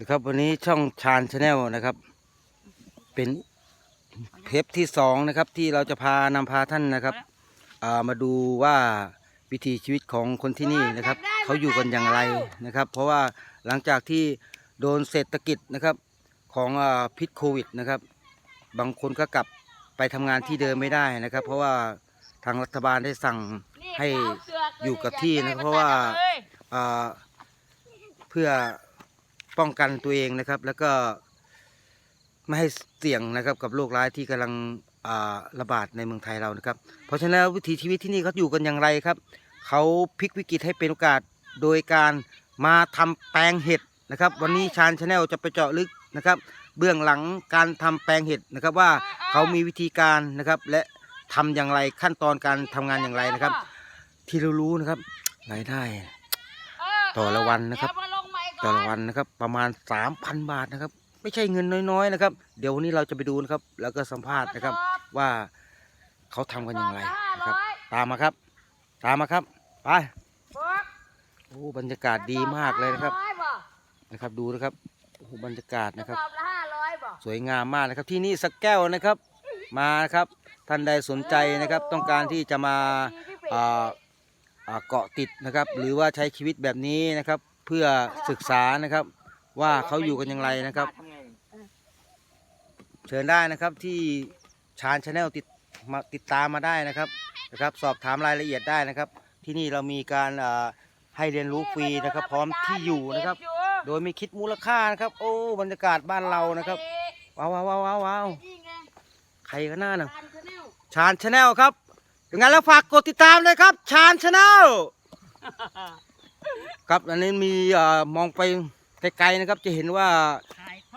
นะครับวันนี้ช่องชาญชาแนลนะครับ เป็นเทปที่สองนะครับที่เราจะพานำพาท่านนะครับามาดูว่าวิถีชีวิตของคนที่นี่นะครับเขาอยู่กันอย่างไรนะครับ เพราะว่าหลังจากที่โดนเศรษฐกิจนะครับของอพิษโควิดนะครับ บางคนก็กลับไปทำงานที่เดิมไม่ได้นะครับ เพราะว่าทางรัฐบาลได้สั่งให้อยู่กับที่นะเพราะว่าเพื่อ ป้องกันตัวเองนะครับ แล้วก็ไม่ให้เสี่ยงนะครับกับโรคร้ายที่กำลังระบาดในเมืองไทยเรานะครับ เพราะฉะนั้นวิถีชีวิตที่นี่เขาอยู่กันอย่างไรครับ เขาพลิกวิกฤตให้เป็นโอกาสโดยการมาทำแปลงเห็ดนะครับ วันนี้ชาญชาแนลจะไปเจาะลึกนะครับ เบื้องหลังการทำแปลงเห็ดนะครับว่าเขามีวิธีการนะครับ และทำอย่างไรขั้นตอนการทำงานอย่างไรนะครับ ที่เรารู้นะครับรายได้ ต่อละวันนะครับ ต่อละวันนะครับ ประมาณ 3,000 บาทนะครับ ไม่ใช่เงินน้อยๆนะครับ เดี๋ยววันนี้เราจะไปดูนะครับ แล้วก็สัมภาษณ์นะครับ ว่าเขาทำกันอย่างไรนะครับ ตามมาครับ ตามมาครับ ไปโอ้บรรยากาศดีมากเลยนะครับ นะครับ ดูนะครับโอ้บรรยากาศนะครับสอบละห้าร้อยบ่สวยงามมากนะครับ ที่นี่สักแก้วนะครับ มานะครับท่านใดสนใจนะครับ ต้องการที่จะมาอ่าอ่าเกาะติดนะครับ หรือว่าใช้ชีวิตแบบนี้นะครับ เพื่อศึกษานะครับ ว่าเขาอยู่กันอย่างไรนะครับ เชิญได้นะครับที่ชาญชาแนลติดมาติดตามมาได้นะครับนะครับ สอบถามรายละเอียดได้นะครับ ที่นี่เรามีการอ่าให้เรียนรู้ฟรีนะครับ พร้อมที่อยู่นะครับ โดยไม่คิดมูลค่านะครับ โอ้บรรยากาศบ้านเรานะครับว้าวว้าวว้าวว้าวใครกันหน้าน่ะทานชาแนชาแนลครับอยังไงแล้วฝากกดติดตามเลยครับชาญชาแนล ครับอันนี้มีเอ่อมองไปไกลๆนะครับ จะเห็นว่า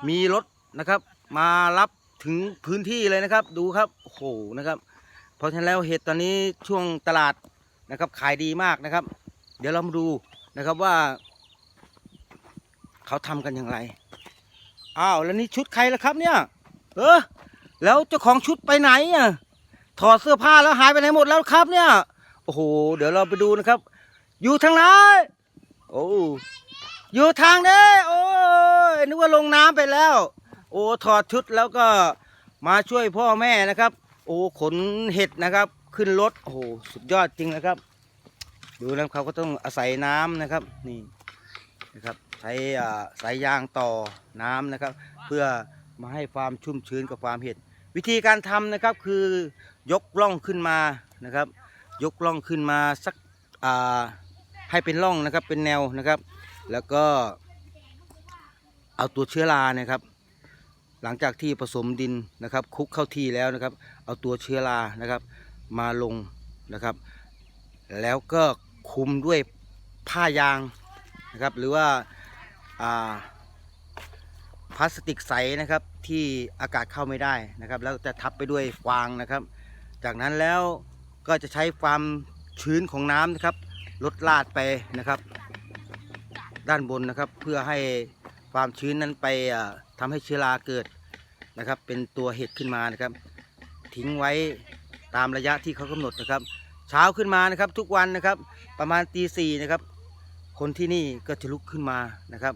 มีรถนะครับ มารับถึงพื้นที่เลยนะครับ ดูครับโอ้โหนะครับ เพราะฉะนั้นแล้วเห็ดตอนนี้ช่วงตลาดนะครับ ขายดีมากนะครับ เดี๋ยวเรามาดูนะครับว่า เขาทำกันอย่างไรอ้าวแล้วนี่ชุดใครล่ะครับเนี่ย เออ แล้วเจ้าของชุดไปไหนอะถอดเสื้อผ้าแล้วหายไปไหนหมดแล้วครับเนี่ย โอ้โห เดี๋ยวเราไปดูนะครับ อยู่ทางไหนโอ้อยู่ทางนี้โอ้ยนึกว่าลงน้ำไปแล้ว โอ้ถอดชุดแล้วก็มาช่วยพ่อแม่นะครับ โอ้ขนเห็ดนะครับ ขึ้นรถโอ้สุดยอดจริงนะครับ ดูแล้วเขาก็ต้องอาศัยน้ำนะครับนี่นะครับใช้สายยางต่อน้ำนะครับ เพื่อมาให้ความชุ่มชื้นกับความเห็ด วิธีการทำนะครับคือยกล่องขึ้นมานะครับ ยกล่องขึ้นมาสักอ่า ให้เป็นร่องนะครับเป็นแนวนะครับ แล้วก็เอาตัวเชื้อรานะครับ หลังจากที่ผสมดินนะครับคุกเข้าที่แล้วนะครับ เอาตัวเชื้อรานะครับ มาลงนะครับ แล้วก็คุมด้วยผ้ายางนะครับ หรือว่าอ่าพลาสติกใสนะครับที่อากาศเข้าไม่ได้นะครับ แล้วจะทับไปด้วยฟางนะครับ จากนั้นแล้วก็จะใช้ความชื้นของน้ำนะครับ ลดลาดไปนะครับ ด้านบนนะครับเพื่อให้ความชื้นนั้นไปอ่าทำให้เชื้อราเกิดนะครับ เป็นตัวเห็ดขึ้นมานะครับ ทิ้งไว้ตามระยะที่เขากำหนดนะครับ เช้าขึ้นมานะครับทุกวันนะครับ ประมาณตีสี่นะครับ คนที่นี่ก็จะลุกขึ้นมานะครับ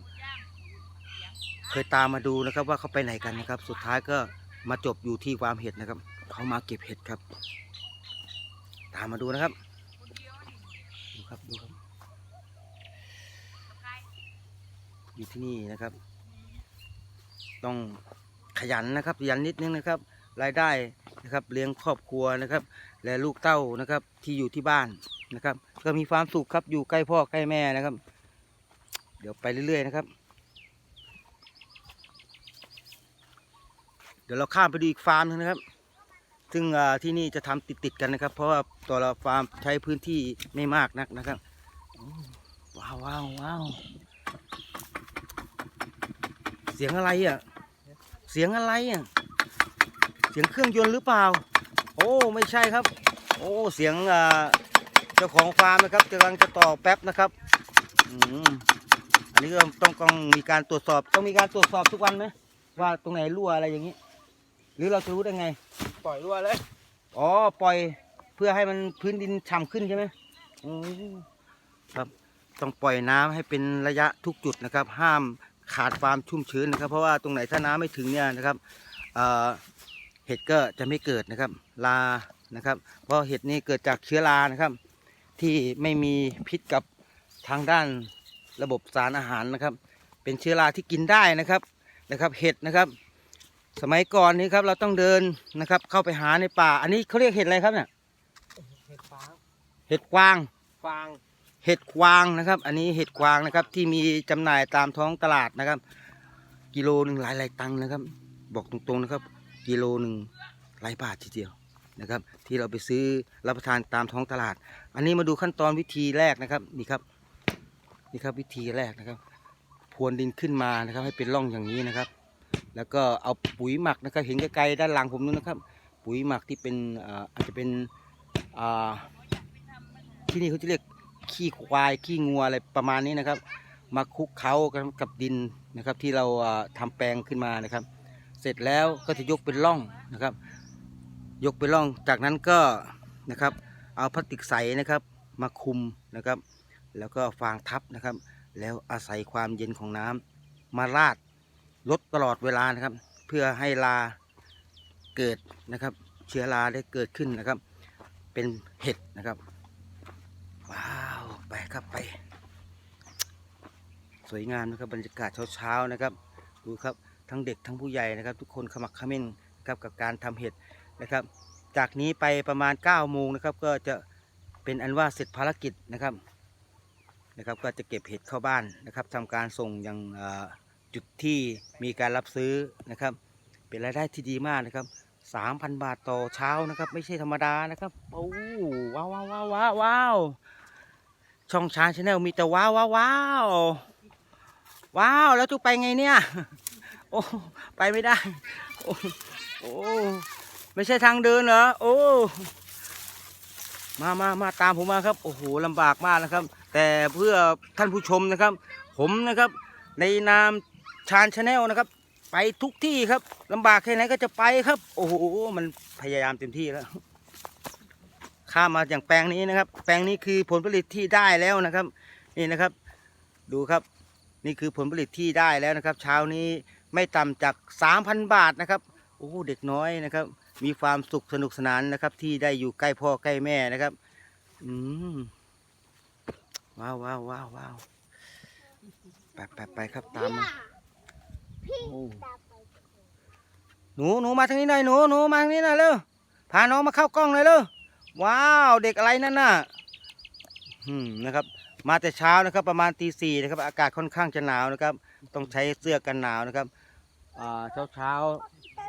เคยตามมาดูนะครับว่าเขาไปไหนกันนะครับ สุดท้ายก็มาจบอยู่ที่ความเห็ดนะครับเขามาเก็บเห็ดครับ ตามมาดูนะครับ ครับดูครับ อยู่ที่นี่นะครับ ต้องขยันนะครับขยันนิดนึงนะครับ รายได้นะครับ เลี้ยงครอบครัวนะครับ และลูกเต้านะครับ ที่อยู่ที่บ้านนะครับ ก็มีความสุขครับอยู่ใกล้พ่อใกล้แม่นะครับ เดี๋ยวไปเรื่อยๆนะครับ เดี๋ยวเราข้ามไปดูอีกฟาร์มหนึงนะครับ ซึ่งที่นี่จะทำติดๆกันนะครับ เพราะว่าตัวเราฟาร์มใช้พื้นที่ไม่มากนักนะครับ ว้าวว้าวว้าวเสียงอะไรอะ เสียงอะไรอะ เสียงเครื่องยนต์หรือเปล่า โอ้ไม่ใช่ครับ โอ้เสียงเจ้าของฟาร์มนะครับกำลังจะต่อแป๊บนะครับอันนี้ก็ต้องต้องมีการตรวจสอบต้องมีการตรวจสอบทุกวันไหมว่าตรงไหนรั่วอะไรอย่างนี้ หรือเราจะรู้ได้ไง ปล่อยรั่วเลยอ๋อปล่อยเพื่อให้มันพื้นดินฉ่ำขึ้นใช่ไหมอืมครับต้องปล่อยน้ำให้เป็นระยะทุกจุดนะครับ ห้ามขาดความชุ่มชื้นนะครับ เพราะว่าตรงไหนถ้าน้ำไม่ถึงเนี่ยนะครับเอ่อเห็ดก็จะไม่เกิดนะครับ ลานะครับ เพราะเห็ดนี่เกิดจากเชื้อรานะครับ ที่ไม่มีพิษกับทางด้านระบบสารอาหารนะครับ เป็นเชื้อราที่กินได้นะครับนะครับ เห็ดนะครับ สมัยก่อนนี้ครับ เราต้องเดินนะครับ เข้าไปหาในป่า อันนี้เขาเรียกเห็ดอะไรครับเนี่ยเห็ดฟางเห็ดกวางฟางเห็ดกวางนะครับ อันนี้เห็ดกวางนะครับ ที่มีจำหน่ายตามท้องตลาดนะครับ กิโลหนึ่งหลายหลายตังค์นะครับ บอกตรงๆนะครับ กิโลหนึ่งหลายบาททีเดียวนะครับ ที่เราไปซื้อรับประทานตามท้องตลาด อันนี้มาดูขั้นตอนวิธีแรกนะครับนี่ครับนี่ครับวิธีแรกนะครับ พรวนดินขึ้นมานะครับ ให้เป็นร่องอย่างนี้นะครับ แล้วก็เอาปุ๋ยหมักนะครับเห็นไกลๆด้านหลังผมนู้นนะครับ ปุ๋ยหมักที่เป็นอาอาจจะเป็นที่นี่เขาจะเรียกขี้ควายขี้งัวอะไรประมาณนี้นะครับ มาคลุกเคล้ากันกับดินนะครับ ที่เราอ่าทำแปลงขึ้นมานะครับ เสร็จแล้วก็จะยกเป็นร่องนะครับ ยกเป็นร่องจากนั้นก็นะครับเอาพลาสติกใสนะครับมาคุมนะครับ แล้วก็ฟางทับนะครับ แล้วอาศัยความเย็นของน้ำมาราด ลดตลอดเวลานะครับ เพื่อให้ลาเกิดนะครับ เชื้อราได้เกิดขึ้นนะครับ เป็นเห็ดนะครับ ว้าวไปครับไป สวยงามนะครับบรรยากาศเช้าๆนะครับ ดูครับทั้งเด็กทั้งผู้ใหญ่นะครับ ทุกคนขมักขม้นครับกับการทำเห็ดนะครับ จากนี้ไปประมาณ9ก้าโมงนะครับ ก็จะเป็นอันว่าเสร็จภารกิจนะครับนะครับ ก็จะเก็บเห็ดเข้าบ้านนะครับทำการส่งยังอ จุดที่มีการรับซื้อนะครับ เป็นรายได้ที่ดีมากนะครับสามพันบาทต่อเช้านะครับ ไม่ใช่ธรรมดานะครับโอ้ว้าวว้าวว้าวว้าววาวช่องชาญชาแนลมีแต่ว้าวว้าวว้าวว้าวแล้วจุกไปไงเนี่ยโอ้ไปไม่ได้โอ้โอ้ไม่ใช่ทางเดินเหรอโอ้มามามาตามผมมาครับ โอ้โหลำบากมากนะครับ แต่เพื่อท่านผู้ชมนะครับ ผมนะครับ ในนาม ชาญชาแนลนะครับ ไปทุกที่ครับลำบากแค่ไหนก็จะไปครับ โอ้โหมันพยายามเต็มที่แล้ว ข้ามมาอย่างแปลงนี้นะครับ แปลงนี้คือผลผลิตที่ได้แล้วนะครับ นี่นะครับ ดูครับนี่คือผลผลิตที่ได้แล้วนะครับ เช้านี้ไม่ต่ำจาก 3,000 บาทนะครับโอ้เด็กน้อยนะครับ มีความสุขสนุกสนานนะครับ ที่ได้อยู่ใกล้พ่อใกล้แม่นะครับอืมว้าวว้าวว้าวว้าวไปไปไปครับตามมา หนูหนูมาทางนี้หน่อยหนูหนูมาทางนี้หน่อยเร็วพาน้องมาเข้ากล้องหน่อยเร็วว้าวเด็กอะไรนั่นน่ะอืมนะครับ มาแต่เช้านะครับ ประมาณตีสี่นะครับ อากาศค่อนข้างจะหนาวนะครับ ต้องใช้เสื้อกันหนาวนะครับอ่าเช้าเช้า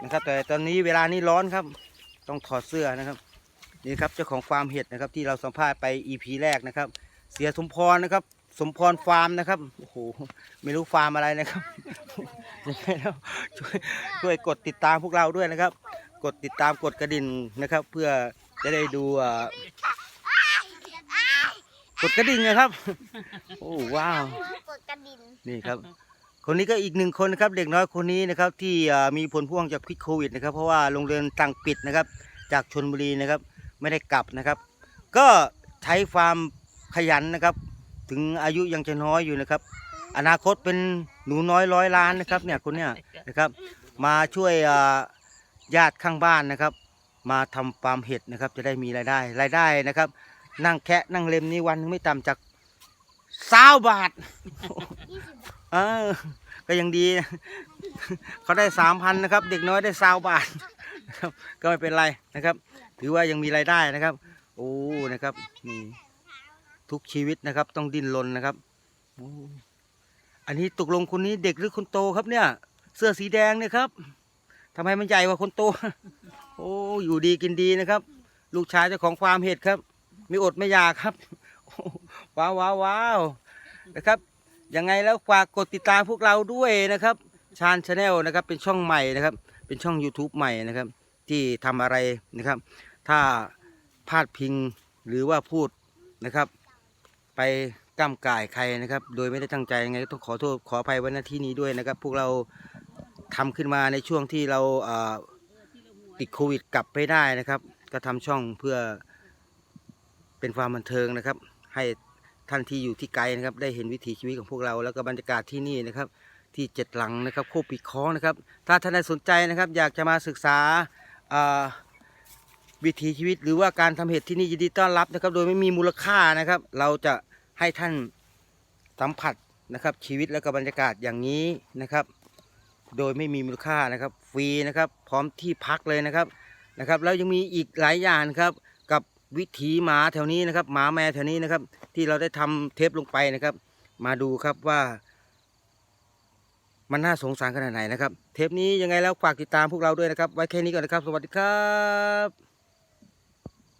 นะครับ แต่ตอนนี้เวลานี้ร้อนครับ ต้องถอดเสื้อนะครับนี่ครับเจ้าของฟาร์มเห็ดนะครับ ที่เราสัมภาษณ์ไป EP แรกนะครับ เสียสมพรนะครับ มพรฟาร์มนะครับโอ้โหไม่รู้ฟาร์มอะไรนะครับยังไงแล้วช่วยช่วยกดติดตามพวกเราด้วยนะครับ กดติดตามกดกระดิ่งนะครับ เพื่อจะได้ดูอ่ากดกระดิ่งนะครับ โอ้ว้าวกดกระดิ่งนี่ครับ คนนี้ก็อีกหนึ่งคนนะครับ เด็กน้อยคนนี้นะครับ ที่มีผลพ่วงจากพิษโควิดนะครับ เพราะว่าโรงเรียนสั่งปิดนะครับ จากชนบุรีนะครับ ไม่ได้กลับนะครับ ก็ใช้ความขยันนะครับ ถึงอายุยังจะน้อยอยู่นะครับ อนาคตเป็นหนูน้อยร้อยล้านนะครับเนี่ยคนเนี้ยนะครับ มาช่วยญาติข้างบ้านนะครับ มาทำฟาร์มเห็ดนะครับ จะได้มีรายได้รายได้นะครับ นั่งแคะนั่งเล็มนี่วันหนึงไม่ต่ำจากสาวบาทเออก็ยังดีเขาได้สามพันนะครับ เด็กน้อยได้สาวบาทนะครับก็ไม่เป็นไรนะครับ ถือว่ายังมีรายได้นะครับ โอ้นะครับนี่ ทุกชีวิตนะครับ ต้องดิ้นรนนะครับ อันนี้ตกลงคนนี้เด็กหรือคนโตครับเนี่ย เสื้อสีแดงเนี่ยครับทำไมมันใหญ่กว่าคนโต โอ้อยู่ดีกินดีนะครับ ลูกชายเจ้าของฟาร์มเห็ดครับ ไม่อดไม่อยากครับว้าวว้าวว้าวนะครับยังไงแล้วฝากกดติดตามพวกเราด้วยนะครับชาญชาแนลนะครับเป็นช่องใหม่นะครับ เป็นช่อง YouTube ใหม่นะครับ ที่ทำอะไรนะครับ ถ้าพลาดพิงหรือว่าพูดนะครับ ไปก้ำก่ายใครนะครับ โดยไม่ได้ตั้งใจยังไงก็ต้องขอโทษขออภัยไว้ณที่นี้ด้วยนะครับ พวกเราทำขึ้นมาในช่วงที่เราติดโควิดกลับไม่ได้นะครับ ก็ทำช่องเพื่อเป็นความบันเทิงนะครับ ให้ท่านที่อยู่ที่ไกลนะครับ ได้เห็นวิถีชีวิตของพวกเราแล้วก็บรรยากาศที่นี่นะครับ ที่เจ็ดหลังนะครับโคปีกคล้องนะครับ ถ้าท่านใดสนใจนะครับ อยากจะมาศึกษาวิถีชีวิตหรือว่าการทำเห็ดที่นี่ยินดีต้อนรับนะครับ โดยไม่มีมูลค่านะครับ เราจะ ให้ท่านสัมผัสนะครับชีวิตและก็บรรยากาศอย่างนี้นะครับ โดยไม่มีมูลค่านะครับฟรีนะครับพร้อมที่พักเลยนะครับนะครับ แล้วยังมีอีกหลายอย่างครับกับวิถีหมาแถวนี้นะครับ หมาแมวแถวนี้นะครับ ที่เราได้ทำเทปลงไปนะครับ มาดูครับว่า มันน่าสงสารขนาดไหนนะครับ เทปนี้ยังไงแล้วฝากติดตามพวกเราด้วยนะครับ ไว้แค่นี้ก่อนนะครับ สวัสดีครับ